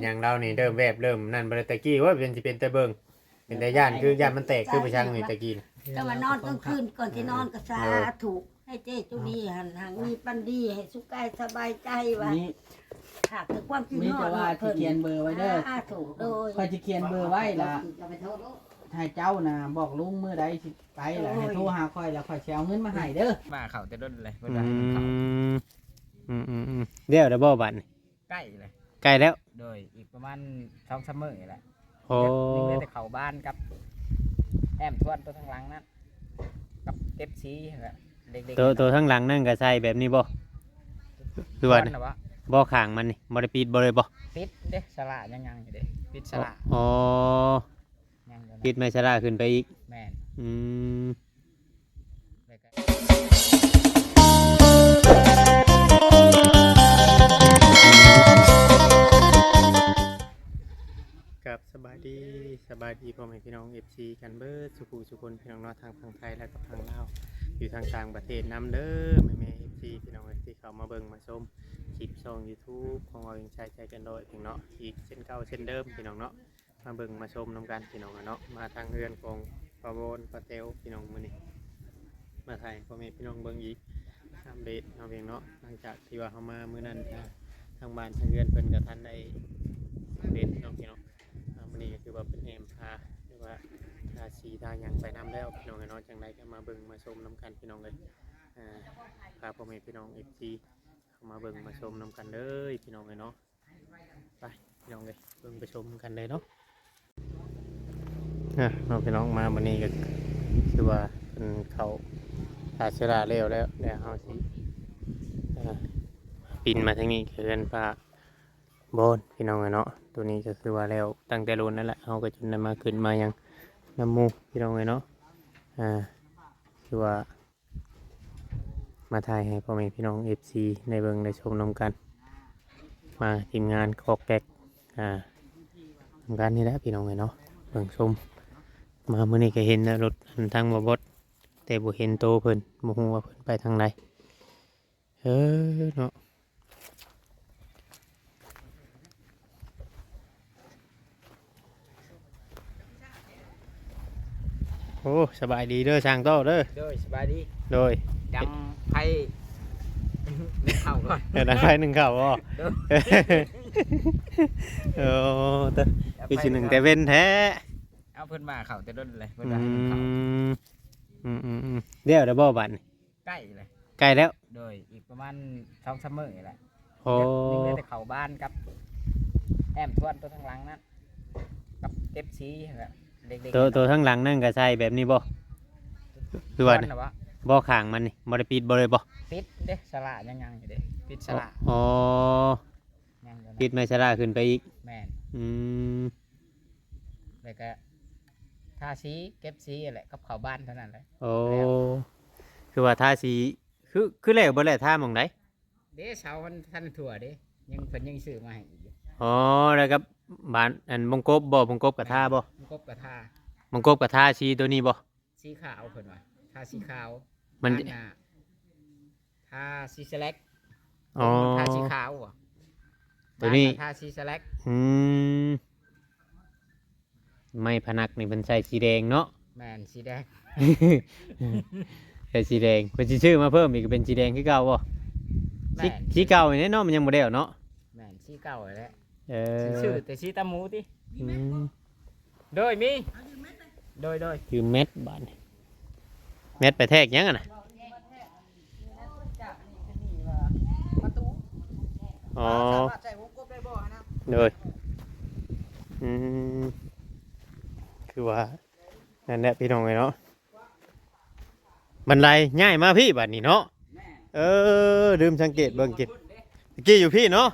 อย่างเรานี่เริ่มแวบเริ่มนั่นบ่ได้ตะกี้ว่าเป็นสิเป็นแต่เบิ่งเป็นแต่ย่านคือย่านมันแตกคือไปชังนี่ตะกี้น่ะก็มานอนกลางคืนก่อนที่นอนก็สาธุให้เจ้จุนี้หันหางมีปันดีให้สุขกายสบายใจว่านี่หากถึงความคิดมีนอแต่นว่าที่เขียนเบอร์ไว้เด้อสาธุโดยคอยจะเขียนเบอร์ไว้ล่ะให้เจ้านะบอกลุงมื้อใดสิไปล่ะให้โทรหาคอยแล้วคอยสิเอาเงินมาให้เด้อมาเขาแต่ด้นเลยเพิ่นอืว่าให้มันเขามอืมอืมอืมเดี๋ยวเดี๋ยวบ่บัดนี่ใกล้เลย ใกล้แล้ว โดยอีก ประมาณสองสามมื้อนี่แหละโอ้ยังเหลือแต่เขาบ้านกับ แอมทวนตัวทางหลังนั้นกับเก็บสีแบบเด็กๆตัวตัวข้างหลังนั่นก็ใส่แบบนี้บ่คือว่าทวนน่ะวะบ่ข้างมันนี่บ่ได้ปิดบ่เลยบ่ปิดเด้สละยังยังอยู่เด้ปิดสละอ๋อยังอยู่นะปิดไม้ชราขึ้นไปอีกแม่นอืม บสบายดีสบายดีพ่อแม่พี่น้อง FC กันเบิดสุขุสุคนพี่น้องเนาะทางฝั่งไทยและก็ทางลาวอยู่ทางต่างประเทศนํเด้อแม่แม่ FC พี่น้องเอ้ยที่เขามาเบิ่งมาชมคลิปช่อง YouTube ของเรายังใช้ใจกันโดยพี่น้องเนาะอีกเช่นเก่าเช่นเดิมพี่น้องเนาะมาเบิ่งมาชมนํกันพี่น้องเนาะมาทางเรือนของปาโบนปาเตลพี่น้องมือนี้มาถ่ายพ่อแม่พี่น้องเบิ่งอีกอัปเดตเอาเองเนาะหลังจากที่ว่าเฮามามื้อนั้นทางบ้านทางเรือนเพิ่นก็ทันได้เด็ดเนาะพี่น้อง นี้ก็คือว่าเป็นแอมพาหรือว่าทาสีทาหยังไปน้ำแล้วพี่น้องไอ้น้องจังไรก็มาเบิ่งมาชมน้ำกันพี่น้องเลยอ่าพาพ่อแม่พี่น้องเอฟซีเข้ามาเบิ่งมาชมน้ำกันเลยพี่น้องเลยเนาะไปพี่น้องเลยเบิ่งไปชมกันเลยเนาะอะน้องพี่น้องมาวันนี้ก็คือว่าเป็นเขาทาเชราเร็วแล้วแล้วเฮาสิปินมาทางนี้เกินปลา บอนพี่น้องอะเนาะตัวนี้ก็คือว่าแล้วตั้งแต่รุ่นนั่นแหละเขาก็จนได้มาขึ้นมายังน้ำมูพี่น้องเลยเนาะอ่าคือว่า มาถ่ายให้พ่อแม่พี่น้องเอฟซีในเบิงในชมนำกัน มาทีมงานคอกแกกอ่าทำการนี่แหละพี่น้องเลยเนาะเบิงชมมาเมื่อนี้ก็เห็นนะรถทางบอบดแต่บ่เห็นโตเพิ่นบ่ฮู้ว่าเพิ่นไปทางใดเออเนาะ โอ้สบายดีเด้อช่างโตเด้อโดยสบายดีโดยดังไพ่นึกเข้าก่อนเดี๋ยวนั้นไปหนึ่งข่าวบ่โอ้แต่คือสิหนึ่งแต่เว้นแท้เอาเพิ่นมาเขาแต่ด้นเลยเพิ่นอืว่าให้มันเขามอืมอืมอืมเดี๋ยวเดี๋ยวบ่บัดนี่ใกล้เลยใกล้แล้ว โดยอีกประมาณสองสามมื้อนี่แหละโอ้ยังเหลือแต่เขาบ้านกับแอมทวนตัวทางหลังนั้นกับเก็บสีแบบ เด็กๆตัวตัวทั้างหลังนั่นก็ใช่แบบนี้บ่คือว่าทวนน่ะวะบ่ข้างมันนี่บ่ได้ปิดบ่เลยบ่ปิดเด้สละยังยังอยู่เด้ปิดสละอ๋อยังอยู่นะปิดไม่ชราขึ้นไปอีก แม่นอืมแล้วก็ทาสีเก็บสีอะไรกับเขาบ้านเท่านั้นเลยโอ้คือว่าทาสีคือคือแล้วบ่แล้วทาหม่องใดเด้เสามันทันถั่วเด้ยังเพิ่นยังซื้อมาให้อีกอยู่อ๋อแล้วก็บ้านอันบงกบบ่บงกบกับทาบ่มันกบกับทาบงกบกับทาสีตัวนี้บ่ สีขาวเพิ่นว่าทาสีขาวมันด้าหาทาสีสแลกอ๋อ ทาสีขาวอะตัวนี้ด้าหาทาสีสแลกอืมไม่พนักนี่เป็นใส่สีแดงเนาะ แม่นสีแดงใส่สีแดงเป็นสิชื่อมาเพิ่มอีกก็เป็นสีแดงคือเก่าบ่สีแม่นสีเก่าอย่างนี้เนาะมันยังบ่ได้เอาเนาะแม่นสีเก่าแหล้ว เอชื่ออแต่สีตาหมูติอืมโดยมีโดยโดยคือเม็ดบาดนี่เม็ดไปแทกยังอะน่ะประตูอ๋อสามารถใช้วงกบได้บ่นะเลยอืมคือว่านั่นแหละพี่น้องเลยเนาะบันไดง่ายมาพี่บัดนี้เนาะแม่เออลืมสังเกตเบิ่งกินตะกี้อยู่พี่เนาะ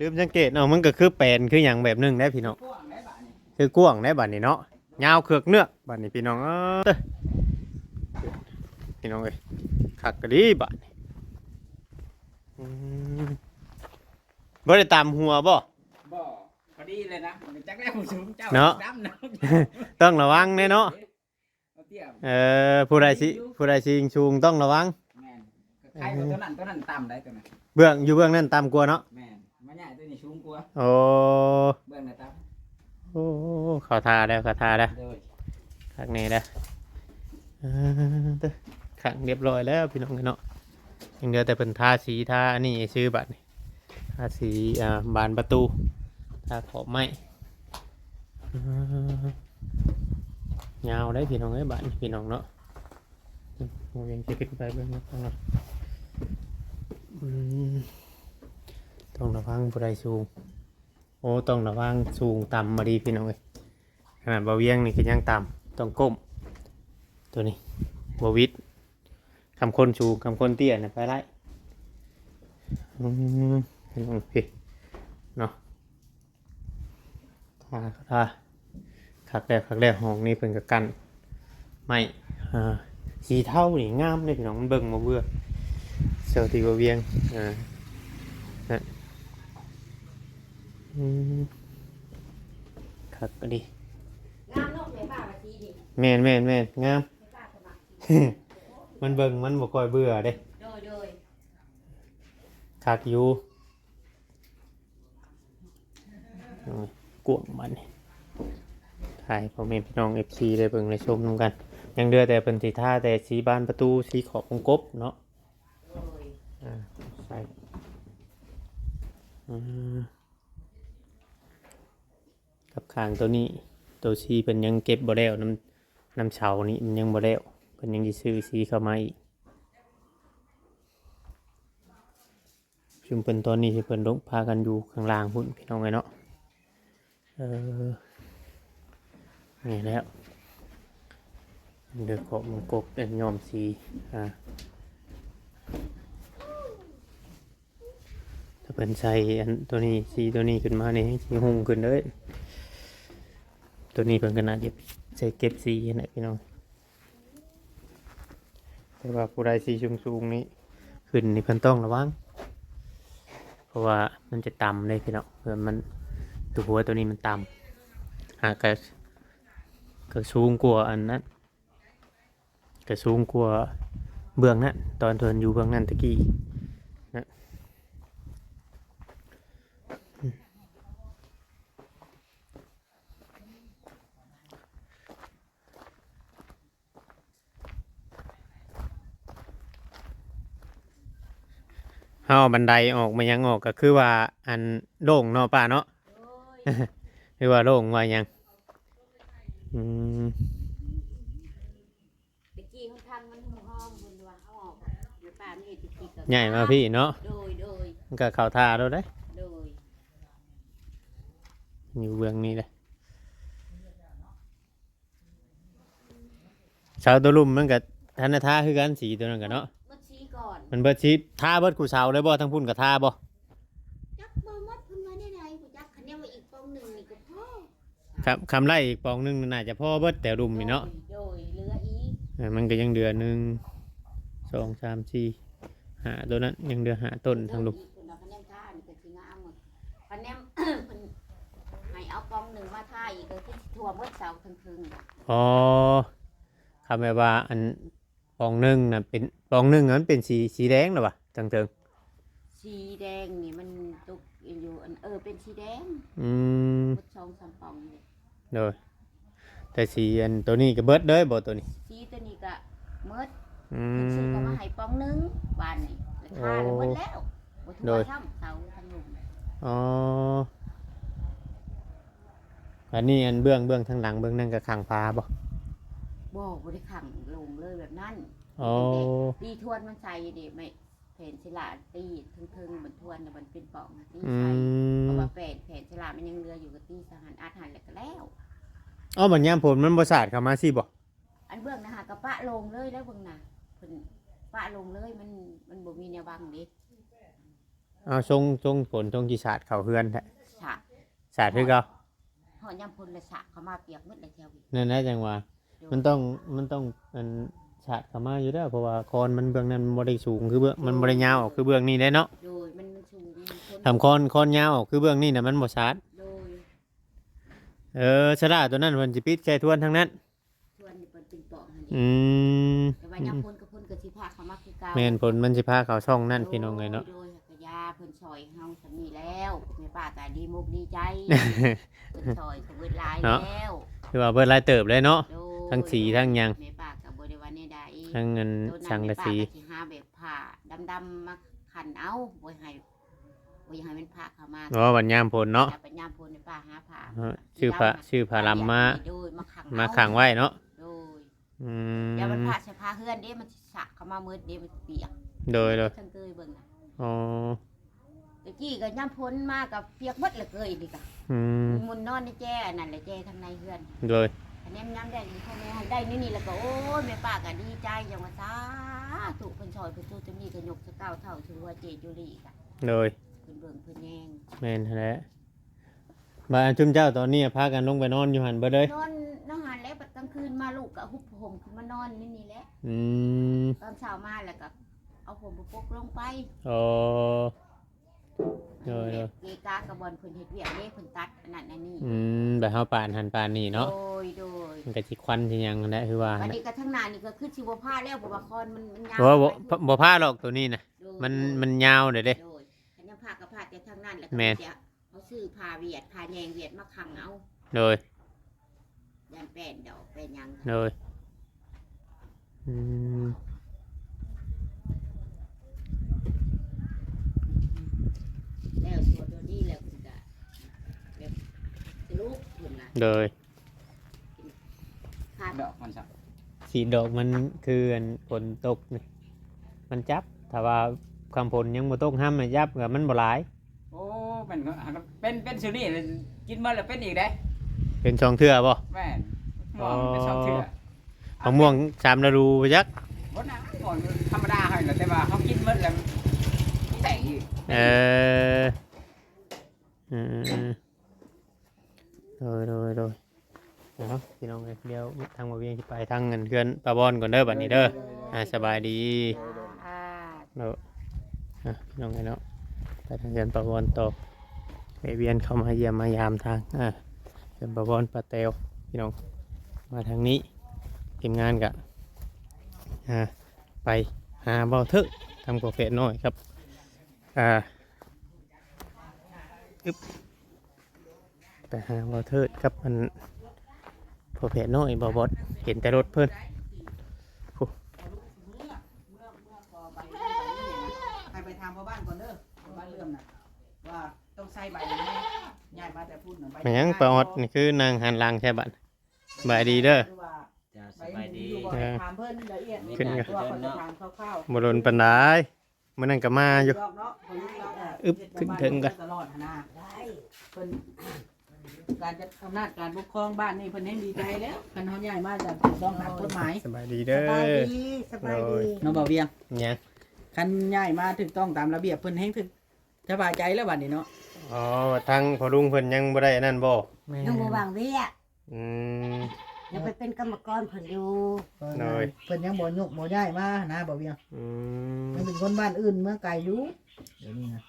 ลืมสังเกตเนาะมันก็คือแปลนคืออย่างแบบหนึงได้พี่น้องกว้างได้บ่านี่คือกว้างได้บัดนี้เนาะยาวเคือกเนื้อกบัดนี้พี่น้องเออพี่น้องเอ้ยคักกะดีบัดนี้อืมบ่ได้ตามหัวบ่บ่พอดีเลยนะจักแล้วผู้สูงเจ้าเนาะดำเนาะต้องระวังแน่เนาะเอาเตี้ยเออผู้ใดสิผู้ใดสิยิงชูงต้องระวังแม่นใครตัวนั้นตัวนั้นต่ำได้ตัวนั้นเบื้องอยู่เบื้องนั้นตามกลัวาเนาะแม่นมาใหญ่ตั วนี้สูงกว่าวโอ้เบื้องหน้าตาโอ้เขอทาแล้วเขอทาแล้วโดยขักนี่แล้วอ่าเด้อขังเรียบร้อยแล้วพี่น้องเนาะยังเหลือแต่เป็นทาสีทาอันนี้ชื่อบัตรนี่ทาสีอ่าบานประตูทาขอบไม้อ่ายาวได้พี่น้องเอ้ยบ้านพี่น้องเนาะผมยังจะขึ้นไปเบื้องข้างหลังอืม ต้องระวังผู้ใดสูง โอ้ต้องระวังสูงต่ำมาดีพี่น้องเอ้ยขนาดบาเวียงนี่คือยังต่ำต้องก้ม ตัวนี้บวิดคำคนสูงคำคนเตี้ยนะไปไล่อืมพี่น้องพี่เนาะทาทาขักแรกขักแรกห้องนี้เพิ่นกับกันไม่อ่าสีเท่านี่งามเลยพี่น้องมันเบิ่งมาเบื่อเซลติบาเวียงอ่านั่น อืมขักก็ดีงามเนาะแม่ป้าว่าสีดิแม่นแม่นแม่นงาม แม่ป้าสมัครมันเบิ่งมันบ่ค่อยเบื่อเด้โดยโดยคักอยู่เอาไว้กวงมันนี่ถ่ายพ่อแม่พี่น้อง FC ได้เบิ่งได้ชมนำกัน ยังเดือแต่เพิ่นสิท่าแต่สีบานประตูสีขอบวงกบเนาะโดย อ่าใส่อืม กับข้างตัวนี้ตัวสีเป็นยังเก็บบ่แล้วน้ำน้ำเฉานี่มันยังบ่แล้วเป็นยังสิซื้อสีเข้ามาอีกชุมเพิ่นตอนนี้เพิ่นลงพากันอยู่ข้างล่างพุ่นพี่น้องไงเนาะเออนี่แล้วเดือดขอบมันกบเป็นยอมสีอ่าถ้าเป็นใส่อันตัวนี้สีตัวนี้ขึ้นมาเนี่ยสีหงขึ้นเลย ตัวนี้เป็นขนาเก็บใส่เก็บสีนะพี่น้องแต่ว่าผู้ใดสีสูงๆนี้ขึ้นนี่เพิ่นต้องระวังเพราะว่ามันจะต่ำเลยพี่น้องเพื่อมันตัวหัวตัวนี้มันต่ำหากก็ก็สูงกว่าอันนั้นก็สูงกว่าเบื้องนั้นตอนเทินอยู่เบื้องนั้นตะกี้ เฮาบันไดออกมายังออกก็คือว่าอันโล่งเนาะป้าเนาะโดยคือว่าโล่งว่ายังอืมตะกี้เขาทางมันห้องคุณว่าเขาออกอยู่ป่าไม่เห็นตะกี้ก็ใหญ่มาพี่เนาะโดยโดยมันก็เข้าท่าแล้วได้อโดยอยู่เบื้องนี้เลยเสาตัวลุ่มมันก็ทันท่าคือกันสีตัวนั้นกันเนาะเมื่อชี้ ก่อนมันเบิดชีท่าเบิดกูเสาเลยบ่ทั้งพุ่นกับท่าบ่จักบ่มัดเพิ่นมาได้ไดกูจักคันเนี้ยว่าอีกปองหนึ่งนี่ก็พอครับคำไล่อีกปองหนึงน่าจะพ่อเบิดแต่รุมนี่เนาะโดยเหลืออีกเออมันก็ยังเดือนหนึ่งสองสามสี่หาตัวนั้นยังเดือหาต้นทางลุมอีกคนเอาคะแนนท่านี่ก็สิงามหมดคะแนนเพิ่นให้เอาปองหนึ่งมาท่าอีกก็คือสิทั่วหมดเสาทั้งครึ่งอ๋อคำแบบว่าอัน ปองหนึ่งน่ะเป็นปองหนึ่งนั้นเป็นสีสีแดงหรอวะจังเติงสีแดงนี่มันตกอยู่อันเออเป็นสีแดงอืมหมดสองสามปองนี่โดยแต่สีอันตัวนี้ก็เบิดเด้อบ่ตัวนี้สีตัวนี้ก็หมดอืเพิ่นซื้อก็มมาให้ปองหนึงบานนี่ราคาเลยหมดแล้วบ่โดทั่วยซ้ำเสาทั้งลุมอ๋ออันนี้อันเบื้องเบื้องทางหลังเบื้องนั่นก็ขังฟ้าบ่ บ่บ่ได้ขังลงเลยแบบนั้นอ๋อตีทวนมันใส่ดิไม่แผ่นฉลาดตีทึ่งๆมันทวนน่ะมันเป็นปองน่ะตีอืใส่เพมราะว่าแผ่นแผ่นฉลาดมันยังเหลืออยู่กับตีสหันอาหารแล้วก็แล้วอ๋อบัดยามผลมันบ่สาดเข้ามาสิบ่อันเบื้องนะฮะกระปะลงเลยแล้วเบื้องน่ะเพิ่นปะลงเลยมันมันบ่มีแนวบังเด้เอาทรงทรงผลทรงที่สาดเข้าเฮือนแท้ฉะสาดคือเก่าหอยำพลละฉะเขามาเปียกหมดเลยแถวนี้นั่นนะจังหวะ มันต้องมันต้องมันฉาดเข้ามาอยู่แล้วเพราะว่าคอนมันเบื้องนั้นมันบ่ได้สูงคือเบื้องมันบ่ได้ยาวออกคือเบื้องนี้ได้เนาะโดยมันสูงมันพ้นทำคอนคอนยาวออกคือเบื้องนี้น่ะมันบ่ชาดโดยเออฉลาดตัวนั้นมันสิปิดแค่ทวนทั้งนั้น ชวนนี่เปิดเป็นปองหั่นอืนี่มแต่ว่ายำพลกับพลกับสิพาเขามาคือเก่าแม่นผลมันสิพาเข้าช่องนั่นพี่น้องไงเนาะ โดยกระยามเพิ่นซอยเฮาสำนี้แล้วแม่ป้าก็ดีมุกดีใจเพิ่นซอยก็เบิดหลายเนาะ แล้ว คือว่าเบิดรายเติบเลยเนาะโดย ทั้งสีทั้งหยังแม่ป้าก็บ่ได้ว่าแนวใดทั้งเงินตัวนั้นสังกะสีแม่ป้าก็สิหาแบบผ้าดำๆมาขันเอาบ่ให้บ่ให้มันผ้าเข้ามาอ๋อบัญญามผลเนาะอย่ปัญญามพลในป้าหาผ้าเออชื่อพระชื่อพระลำมาโดยมาขังมาเอขังไว้เนาะโดยอืเดี๋ยวมันมผ้าเสื้อผ้าเฮือนเด้มันสิสะเข้ามามืดเด้มันเปียกโดยโดยทั้งเกยเบิ่งน่ะอ๋อตะกี้ก็ย่ำพ้นมากับเปียกหมดเลยเกยนี่ก็อืมมุนนอนในแจ้นั่นแหละแจ้ทางในเฮือน โดย อันนี้มันย้ำได้พ่อแม่ให้ได้นี่นี่แล้วก็โอ้ยแม่ป้าก็ดีใจอย่างว่าสาธุเพิ่นซอยเพิ่นสู้จำนี้ก็ยกสะเก้าเท่าชื่อว่าเจจุลีก็โดยเพิ่นเบิ่งเพิ่นแยงแม่นแหละบาดจุมเจ้าตอนนี้พากันลงไปนอนอยู่หันเบิดเลยนอนนอนหานแล้วบัดกลางคืนมาลูกก็หุบผมขึ้นมานอนนี่นี่แหละอืมตอนเช้ามาแล้วก็เอาผมไปปกลงไปอ๋อ โดยเกกากระบอนเพิ่นเฮ็ดเวียกเด้เพิ่นตัดอันนั้นอันนี้อืมแบบเฮาปานหันปานนี่เนาะโดยโดยมันก็สิควันสิหยังนั่นแหละคือว่าวันน่ะนี้ก็ทั้งหน้านี่ก็คือสิบ่พาแล้วเพราะว่าคอนมันมันยาวเพราะว่าบ่บ่พาหรอกตัวนี้น่ะ โดยมันมันยาวเด้เด้ โดยคันยังพาก็พาแต่ทางนั้นแล้วแม่ก็นจะเอาซื้อผ้าเวียดผ้าแยงเวียดมาขังเอาโดยยันแป้นดอกแป้นหยังโดยอืม แล้วตัวตัวนี้แล้วคุณก็แบบสรุปคุณล่ะ โดยขาดดอกมันสักสีดอกมันคืออันฝนตกนี่มันจับถ้าว่าความฝนยังบ่ตกห้ามมันจับก็มันบ่หลาย โอ้เป็นก็หาก็เป็นเป็นสุนี่เลยกินมาแล้วเป็นอีกได้เป็นช่องเทื่อบ่แม่นหมองเป็นชอบเถื่อมะม่วงสามฤดูไปจักบนน้ำหมองธรรมดาให้แหละแต่ว่าเขากินหมดแล้วมีแต่อีกเอออืม โดยโดยโดยเนาะพี่น้องเอ้ยเดี๋ยวทางมาเวียงสิไปทางเงินเพื่อนปลาบอนก่อนเด้อบัดนี้เด้ออ่าสบายดีอ่าเนาะอะพี่น้องเอ้ยเนาะไปทางเงินปลาบอนต่อไปเวียนเข้ามาเยี่ยมมายามทางอ่าเงินปลาบอนปลาเตวพี่น้องมาทางนี้ทีมงานกะอ่าไปหาเบาเถอะทำกาแฟน้อยครับอ่าไป หาบอเทิดกับมันพอเพจน้อยบอบอดเห็นแต่รถเพิ่นไปไปทำพ่อบ้านก่อนเด้อพ่อบ้านเริ่มน่ะว่าต้องใส่ใบนี้ย้ายมาแต่พูดหน่อยใบแม่งปลาออดนี่คือนางหันหลังใช่บัดบายดีเด้อคือว่าจ้าใบสบายนี้ดีอยู่บ่ให้ถามเพิ่นละเอียดขึ้นกักันตัวคนจะถามคร่าวบรนปันไดมันนั่นก็มาๆอยู่ดอกเนาะคนนี้เราะอึ๊บขึ้นถึงกันตลอดหั่นนะได้เพิ่น การจัดอำนาจการปกครองบ้านนี่เพิ่นให้ดีใจแล้วคันเฮาย้ายมาจะถูกต้องตามกฎหมายสบายดีสเด้อบายดีสบายดีน้องบ่าวเวียงเนี่ยงคันย้ายมาถูกต้องตามระเบียบเพิ่นให้ถึกสบายใจแล้วบัดนี้เนาะอ๋อทางพอลุงเพิ่นยังบ่ได้อันนั่นบ่น้องบัวบางเวียอืมยังไปเป็นกรรมกรเพิ่นอยู่หน่อย เพิ่นยังบ่ยกบ่ย้ายมานะบ่าวเวียงอืยังมเป็นคนบ้านอื่นเมืองไกลอยู่เดี๋ยวนี้นะ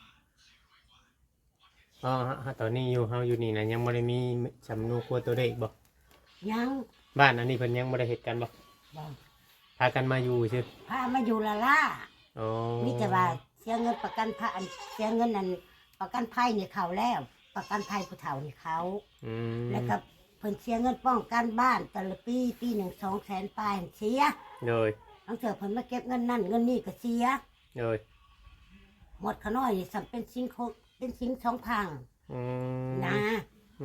อ๋อฮะตอนนี้อยู่เฮาอยู่นี่นะยังบ่ได้มีสำนูครัวตัวเด็กบ่ยังบ้านอันนี้เพิ่นยังบ่ได้เฮ็ดกันบ่บ่พากันมาอยู่ซื่อพามาอยู่ละล่าอ๋อมีแต่ว่าเสียเงินประกันภัยเสียเงินนั่นประกันภัยนี่เขาแล้ว ประกันภัยผู้เฒ่านี่เขาอืมแล้วก็เพิ่นเสียเงินป้องกันบ้านแต่ละปีปีหนึ่งสองแสนปลายเสียโดยบางเถื่อเพิ่นมาเก็บเงินนั่นเงินนี่ก็เสียโดยหมดขน้อยนี่สัมเป็นสิ่งของ เป็นสิ่งสองพังอืมนะ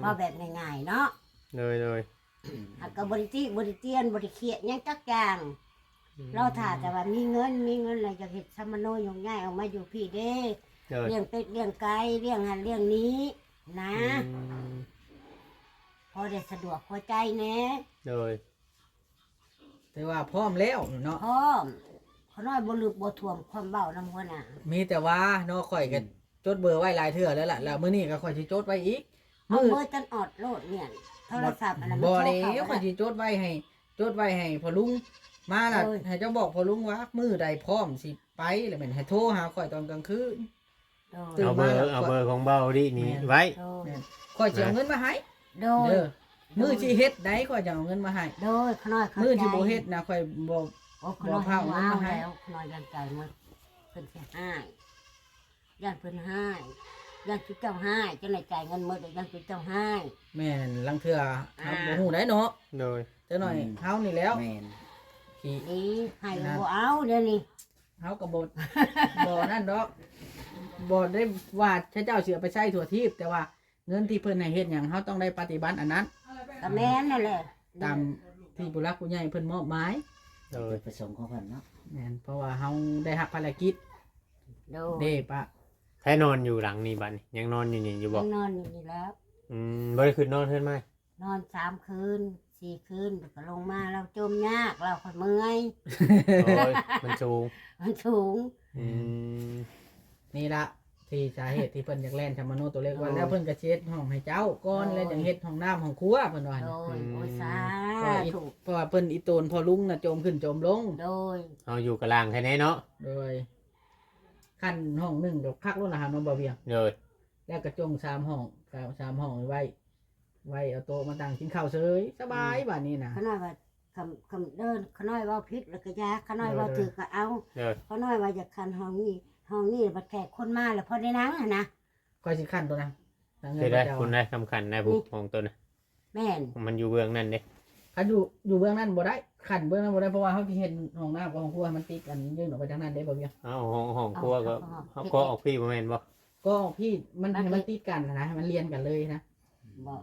ว่าแบบง่ายๆเนาะโดยโดยหากก็บริติบริเตียนบริเคียดหยังจักอย่างเราถ่าแต่ว่ามีเงินมีเงินอะไรจะเห็ดสมโนยงง่ายออกมาอยู่พี่เด้โดยเลี้ยงเป็ดเลี้ยงไก่เลี้ยงหันเลี้ยงนี้ นะอืมพอได้สะดวกพอใจแหน่โดยแต่ว่าพร้อมแล้วเนาะพร้อมขน้อยบ่ลึกบ่ท่วมความเบานำหัวหน้ามีแต่ว่าเนาะข่อยก็ จดเบอร์ไว้หลายเทื่อแล้วล่ะแล้วมื้อนี้ก็ข่อยสิจดไว้อีกเอามื้อเบอร์จันออดโลดเนี่ยโทรศัพท์อันนั้นมันบ่โทรแล้เข้าวข่อยสิจดไว้ให้ จดไว้ให้พ่อลุงมาล่ะโอ้ยให้เจ้าบอกพ่อลุงว่ามื้อใดพร้อมสิไปแล้วแม่นให้โทรหาข่อยตอนกลางคืน โดตื่ยนเอาเบอร์เอาเบอร์ของเบาดินี่แม่นไว้ โดยข่อยสิเอาเงินมาให้โดยเด้อมื้อสิเฮ็ดได้ข่อยจะเอาเงินมาให้โดยขน้อยเข้ามื้อใจที่บ่เฮ็ดนะข่อยบ่ โอ้ขน้อยบ่พาว้าเอาวมาให้ แล้วขน้อยยันใจมันเพิ่นสิให้ ย่านเพิ่นให้ย่านจุดเจ้าให้จังได๋จ่ายเงินหมดย่านจุดเจ้าให้ แม่นลังเทื่อเฮาอ่าบ่ฮู้ได้เนาะโดย จักหน่อยเฮานี่แล้วแม่นที่ดีให้บ่เอาเดี๋ยวนี้เฮาก็บ่ บ่นั่นดอกบ่ได้ว่าพระเจ้าสิเอาไปใช้ทั่วทีปแต่ว่าเงินที่เพิ่นให้เฮ็ดหยังเฮาต้องได้ปฏิบัติอันนั้น ก็แม่นนั่นแหละตามที่ผู้รักผู้ใหญ่เพิ่นมอบหมายโดยประสงค์ของเพิ่นเนาะแม่นเพราะว่าเฮาได้รับภารกิจโดเด้ปะ แท้นอนอยู่หลังนี้บัดนี้ยังนอนอยู่นี่อยู่บ่ยังนอนอยู่นี่แล้ว อืมบ่ได้ขึ้นนอนเพิ่นไหมนอนสามคืนสี่คืนแล้วก็ลงมาเราจมยากเราคนเมื่อยโอ้ยมันสูงมันสูง อืม นี่ละที่สาเหตุที่เพิ่นอยากแล่นชามโนตัวเล็กว่าโอ้ แล้วเพิ่นก็สิเฮ็ดห้องให้เจ้าก่อนแล้วจังเฮ็ดห้องน้ำห้องครัวเพิ่นว่าโดนะยโอ้ยสาเพราะว่าอีถูกเพราะว่าเพิ่นอีโตนพอลุงน่ะจมขึ้นจมลง โดย เอาอยู่กับล่างแค่นี้เนาะ โดย ขั้นห้องหนึ่งเดี๋ยวคักรถอาหารมาบ่เวียงโดยแล้วก็จงสามห้องสามสามห้องไว้ ไว้เอาโต๊ะมาตั้งกินข้าวเฉยสบายบ้านนี้นะขน้อยว่าคำคำเดินขน้อยว่าพิษแล้วก็ยาขน้อยว่าเออถือก็เอาโดยขน้อยว่าอยากคันห้องนี้ห้องนี้บัดแขกคนมาแล้วพอได้นั่งอะนะคอยสิขั้นตัวนะทางเงิคืนอได้เจ้าคุณได้สำคัญนะผู้ของตัวนะแม่นมันอยู่เบื้องนั่นเด้ คันอยู่อยู่เบื้องนั้นบ่ได้ขั้นเบื้องนั้นบ่ได้เพราะว่าเขาที่เห็นห้องน้ำกับห้องครัวมันติดกันยื่นออกไปทางนั้นได้บ่เวียงเอาห้องห้องครัวก็เขาก็ออกพี่บ่แม่นบ่ก็พี่มันให้มันติดกันนะให้มันเรียนกันเลยนะบอก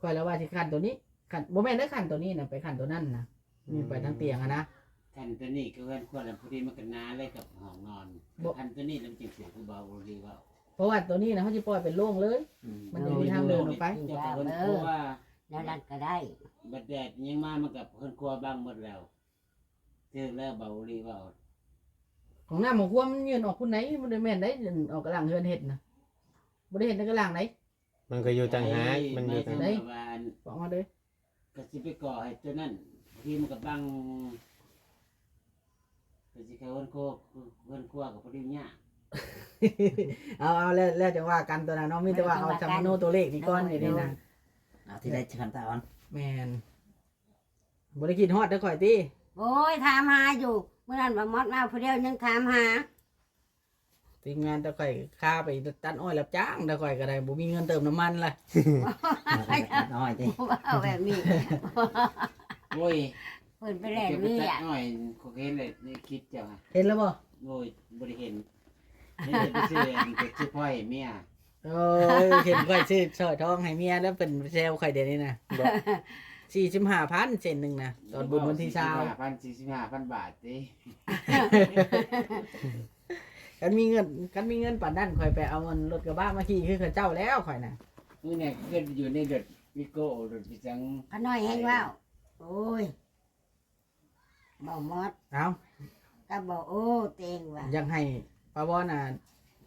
คอยแล้วว่าสิขั้นตัวนี้ขั้นบ่แม่นได้ขั้นตัวนี้นะไปขั้นตัวนั้นนะมีไปทางเตียงอะนะคันตัวนี้ก็เพื่อนควรพอดีมันก็นาเลยกับห้องนอนบ่คันตัวนี้ลำจิงเสียงคือเบาดีว่าเพราะว่าตัวนี้นะเขาจะปล่อยเป็นโล่งเลย มันจะมีทางเดินออกไปเจ้าของเพื่อนครัว แล้วนั่นก็ได้บัดแดดยังมามันกับเพื่อนครัวบ้างหมดแล้วเจอแล้วเบาดีว่าของน้ำของครัวมันยืนออกคุณไหนมันได้แม่นได้ออกกระหลังเฮือนเห็ดนะบ่ได้เห็นในกระหลังไหนมันก็อยู่ต่างหากมันอยู่ต่าต่างงหาหาก ว่าบอกมาเลยก็สิไปก่อให้ตัวนั้นที่มันกับบังก็สิเขาเพื่อนครัวเพื่อนครัวกับพอดีเนี่ยเอาเอาแล้วแล้วจะว่ากันตัวนั้นเนาะมีแต่ว่าเอาจำโนตัวเลขนี่ก้อนนี่นี่นะ เอาที่ได้คันตาอ่อนแมนบ่ได้กินฮอดเด้อข่อยติโอ้ยถามหาอยู่เมื่อนั้นว่ามอดมาผู้เดียวยังถามหาทีมงานตะข่อยค่าไปตัดอ้อยรับจ้างตะข่อยก็ได้บ่มีเงินเติมน้ำมันล่ะน้อยติว่าเอาแบบนี้โอ้ยเพิ่นไปแล่เก็นบไปนี่ตัดอะหน่อยเขาเห็นเลยในคลิปเจ้าค่ะเห็นแล้วบ่โอ้ยบริเห็นนี่ไปซื้ออันนี้ไปซื้อพ่อยเมีย โอ้ยเห็นข่อยซื้อสร้อยทองให้เมียแล้วเป็นแซวข่อยเดี๋ยวนี้นะบ่45,000เซนหนึงนะตอนบุญวันที่20พันสี่สิบห้าพันบาทสิกันมีเงินกันมีเงินปานนั้นข่อยไปเอาเงินรถกระบะมาขี่คือเขาเจ้าแล้วข่อยน่ะนี่เนี่ยก็อยู่ในรถวิโก้รถพิจังขน้อยแห้งว่าวโอ้ยบ่มอดเอาก็บ่โอ้เต็งว่ะอยากให้ป้าวอนน่ะ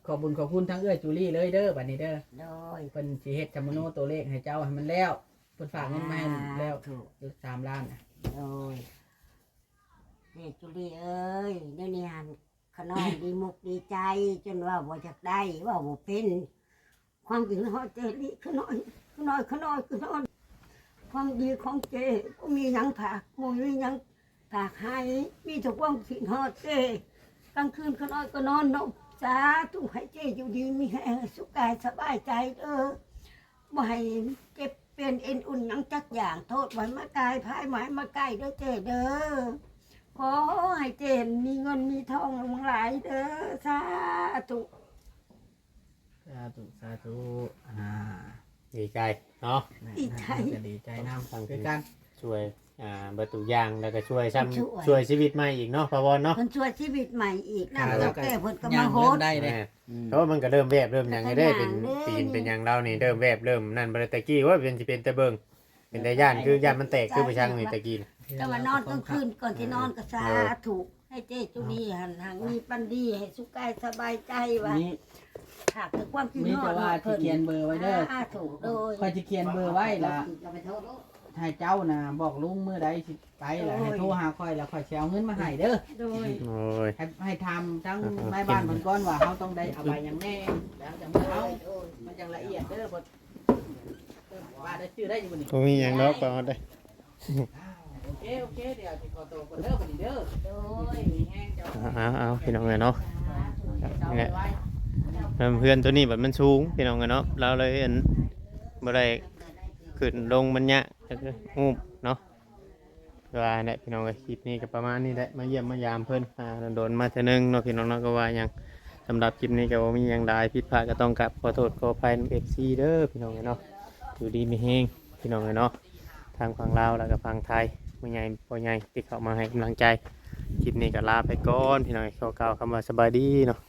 ขอบบุญขอบคุณทั้งเอื้อจูลี่เลยเด้อบัดนี้เด้อโดยเพิ่นสิเฮ็ดจำโนตัวเลขให้เจ้าให้มันแล้วเพิ่นฝากเงินมาให้แล้วถูกสามล้านน่ะโดยเด็กจุลีเอ้ยเดี๋ยวนี้หันขน้อยดีมุกดีใจ จนว่าบ่อยากได้ว่าบ่เป็น ความจริงเฮาเจลีขน้อยขน้อยขน้อยขน้อยความดีของเจก็มีหยังผากบ่มีหยังผากให้มีแต่ความคิดฮอดเจกลางคืนขน้อยก็นอนนอน สาธุให้เจอยู่ดีมีแรงสุขกายสบายใจเด้อบ่ให้เจ็บเป็นเอ็นอุ่นหยังจักอย่างโทษไว้มากายพายหมายมาใกล้เด้อเจเด้อขอให้เจมีเงินมีทองหลายเด้อสาธุสาธุสาธุอ่าดีใจเนาะดีใจ จะดีใจนำฟังคือกันช่วย อ่าประตูยางแล้วก็ช่วยซ้ำช่วยช่วยชีวิตใหม่อีกเนาะพะวอนเนาะ เพิ่นช่วยชีวิตใหม่อีกครันั่บนก็แก้เพิ่นก็ย่มางโหเริ่ดมได้เลยแม่เพราะว่ามันก็เริ่มแวบเริ่มหยังไงได้เป็นแต่ก็อย่างเด้ ปีนเป็นหยังเรานี่เริ่มแวบเริ่มนั่นบ่ได้ตะกี้ว่าเป็นสิเป็นตะเบิงเป็นตะย่านคือย่านมันแตกคือไปช่างนี่ตะกี้น่ะแต่ว่านอนกลางคืนก่อนที่นอนก็สาธุให้เจ้จุดีหันหางมีปันดีให้สุขกายสบายใจว่านี่หากถึงความคิดมีฮอแต่ดว่าที่เขียนเบอร์ไว้เด้อสาธุโดย คอยจะเขียนเบอร์ไว้ล่ะ ให้เจ้านะบอกลุงเมื่อใดสิไปล่ะให้โทรหาคอยแล้วคอยสิเอาเงินมาให้เด้อโดย โอ้ย ให้ให้ทำทั้งแม่บ้านเพิ่นก่อนว่าเขาต้องได้เอาไปอย่างแน่แล้วจะมาเอามันจังละเอียดเด้อบ่ว่าได้ชื่อได้อยู่บ่นี่บ่มีหยังเนาะก็เอาได้ อ้าวโอเคโอเคเดี๋ยวสิขอตัวก่อนเด้อบัดนี้เด้อโดยมีแห้งเจ้าเอาเอาเอาพี่น้องเอ้ยเนาะ เจ้าไว้ไว้แล้วเพื่อนตัวนี้แบบมันสูงพี่น้องกันเนาะเราเลยอันบ่ได้ขึ้นลงมันยะ แล้วก็งูเนาะว่าเนี่ยพี่น้องก็คลิปนี้ก็ประมาณนี้แหละมาเยี่ยมมายามเพิ่นอ่าโดนๆมาเทอนึงเนาะพี่น้องเนาะก็ว่าหยังสำหรับคลิปนี้ก็บ่มีหยังใดผิดพลาดก็ต้องกลับขอโทษขออภัยนำ FC เด้อพี่น้องเนาะอยู่ดีมีแฮงพี่น้องเนาะทางฝั่งลาวแล้วก็ฝั่งไทยผู้ใหญ่พ่อใหญ่ที่เข้ามาให้กำลังใจคลิปนี้ก็ลาไปก่อนพี่น้องขอกล่าวคำว่าสบายดีเนาะ